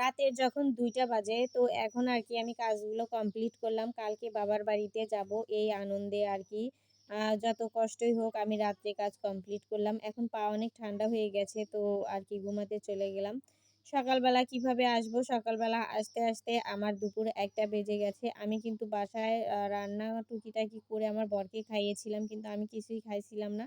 রাতের যখন দুইটা বাজে তো এখন আর কি আমি কাজগুলো কমপ্লিট করলাম। কালকে বাবার বাড়িতে যাব এই আনন্দে আর কি। যত কষ্টই হোক আমি রাত্রে কাজ কমপ্লিট করলাম। এখন পা অনেক ঠান্ডা হয়ে গেছে তো আর কি ঘুমাতে চলে গেলাম। সকালবেলা কীভাবে আসব? সকালবেলা আসতে, আসতে আমার দুপুর একটা বেজে গেছে। আমি কিন্তু বাসায় রান্না টুকিটাকি করে আমার বরকে খাইয়েছিলাম কিন্তু আমি কিছুই খাইছিলাম না।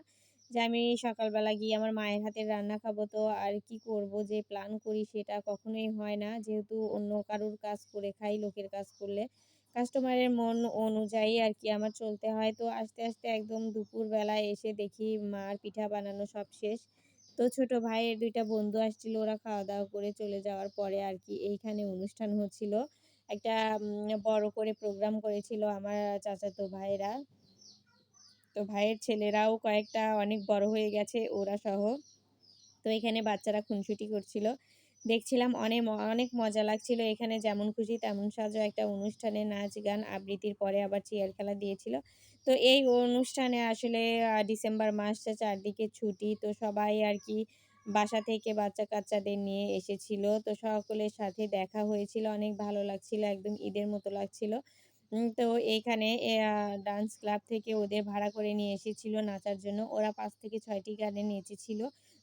যে আমি সকালবেলা গিয়ে আমার মায়ের হাতের রান্না খাব তো আর কি করব যে প্ল্যান করি সেটা কখনোই হয় না। যেহেতু অন্য কারোর কাজ করে খাই লোকের কাজ করলে। কাস্টমারের মন অনুযায়ী আর কি আমার চলতে হয়। তো আস্তে, আস্তে একদম দুপুরবেলায় এসে দেখি মার পিঠা বানানো সব শেষ। তো ছোট ভাইয়ের দুইটা বন্ধু আসছিল ওরা খাওয়া-দাওয়া করে চলে যাওয়ার পরে আর কি এইখানে অনুষ্ঠান হচ্ছিল। একটা বড় করে প্রোগ্রাম করেছিল আমার চাচাতো ভাইয়েরা। তো ভাইয়ের ছেলেরাও কয়েকটা অনেক বড় হয়ে গেছে ওরা সহ। তো এখানে বাচ্চারা খুনসুটি করছিল। দেখছিলাম অনেক অনেক মজা লাগছিল। এখানে যেমন খুশি তেমন সাজো একটা অনুষ্ঠানে নাচ, গান, আবৃত্তির পরে আবার চেয়ার খেলা দিয়েছিল। তো এই অনুষ্ঠানে আসলে ডিসেম্বর মাসটা চারদিকে ছুটি। তো সবাই আর কি বাসা থেকে বাচ্চা-কাচ্চাদের নিয়ে এসেছিল। তো সকলের সাথে দেখা হয়েছিল। অনেক ভালো লাগছিল। একদম ঈদের মতো লাগছিল। তো এইখানে ডান্স ক্লাব থেকে ওদের ভাড়া করে নিয়ে এসেছিল নাচার জন্য। ওরা পাঁচ থেকে ছয়টি গানে নেচেছিল।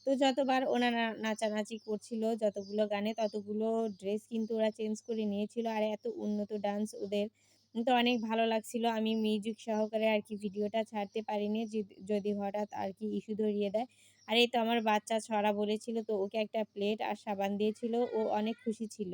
তো যতবার ওনারা নাচানাচি করছিল, যতগুলো গানে ততগুলো ড্রেস কিন্তু ওরা চেঞ্জ করে নিয়েছিল। আর এত উন্নত ডান্স ওদের। তো অনেক ভালো লাগছিল। আমি মিউজিক সহকারে আর কি ভিডিওটা ছাড়তে পারিনি যদি হঠাৎ আর কি ইস্যু ধরিয়ে দেয়। আর এই তো আমার বাচ্চা ছড়া বলেছিল, তো ওকে একটা প্লেট আর সাবান দিয়েছিল। ও অনেক খুশি ছিল।